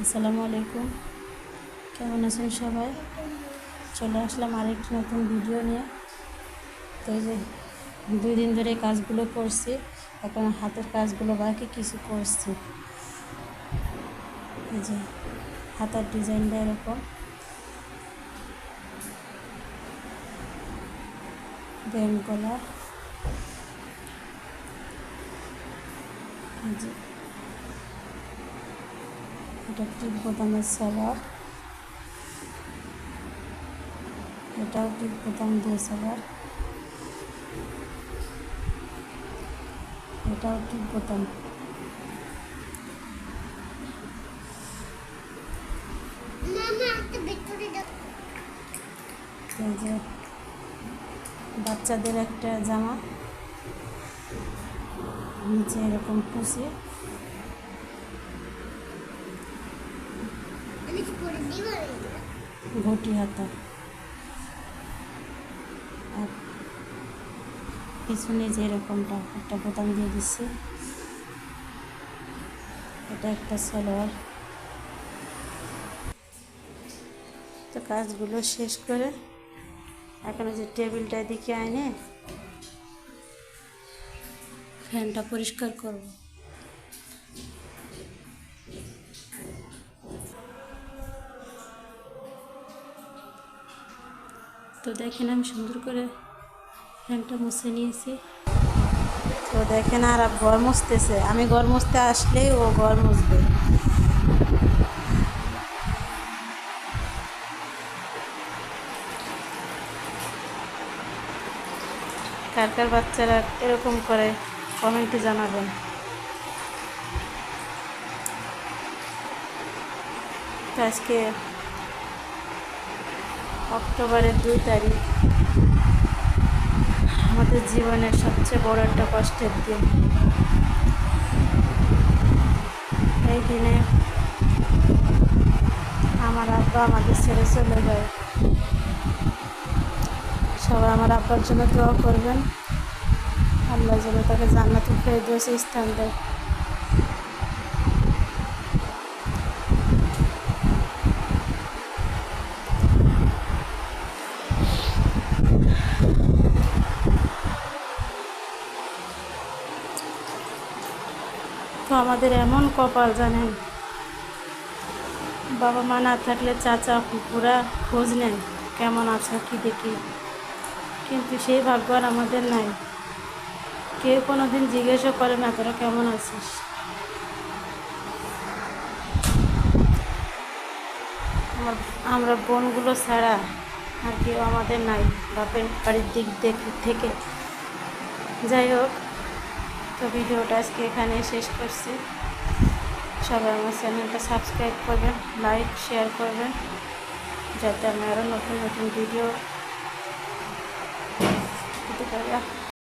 আসসালামু আলাইকুম। কেমন আছেন সবাই? চলে আসলাম আরেকটি নতুন ভিডিও নিয়ে। তো যে দুই দিন ধরে কাজগুলো করছি, এখন হাতের কাজগুলো বাকি, কিছু করছি। যে হাতার ডিজাইনটা এরকম। ব্যান্ড গলা এই যে এটা টিপ বোতামের সালোয়ার এটাও টিপ বোতাম দিয়ে সালোয়ার এটাও টিপ বোতাম একটা বাচ্চাদের একটা জামা। নিচে এরকম করে ঘটি হাতা। আর পিছনে যে এরকমটা, একটা বোতাম দিয়ে দিচ্ছি। এটা একটা সালোয়ার। তো কাজগুলো শেষ করে এখন যে টেবিলটা দিকে আনে ফ্যানটা পরিষ্কার করব। তো দেখেন আমি সুন্দর করে ফ্যানটা মুছে নিয়েছি। তো দেখেন আর ঘর মুছতেছে। আমি ঘর মুছতে আসলেই ও ঘর মুছবে। কার কার বাচ্চারা এরকম করে কমেন্টে জানাবেন। আজকে অক্টোবরের দুই তারিখ। আমাদের জীবনের সবচেয়ে বড় একটা কষ্টের দিন। এই দিনে আমার আব্বা আমাদের ছেড়ে চলে যায়। সবাই আমার আব্বার জন্য দোয়া করবেন। আল্লাহ যেন তাকে জান্নাতুল ফেরদৌসে স্থান দেয়। তো আমাদের এমন কপাল জানেন, বাবা মা না থাকলে চাচা পুকুরা খোঁজ নেন কেমন আছো কি দেখি। কিন্তু সেই ভাগ্য আর আমাদের নাই। কেউ কোনো দিন জিজ্ঞেসও করে না তোরা কেমন আছিস? আমার, আমরা বোনগুলো ছাড়া আর কেউ আমাদের নাই, বাপের বাড়ির দিক থেকে। যাই হোক, তো ভিডিওটা আজকে এখানে শেষ করছি। সবাই আমার চ্যানেলটা সাবস্ক্রাইব করবেন, লাইক, শেয়ার করবেন, যাতে আমি আরও নতুন নতুন ভিডিও দিতে পারি।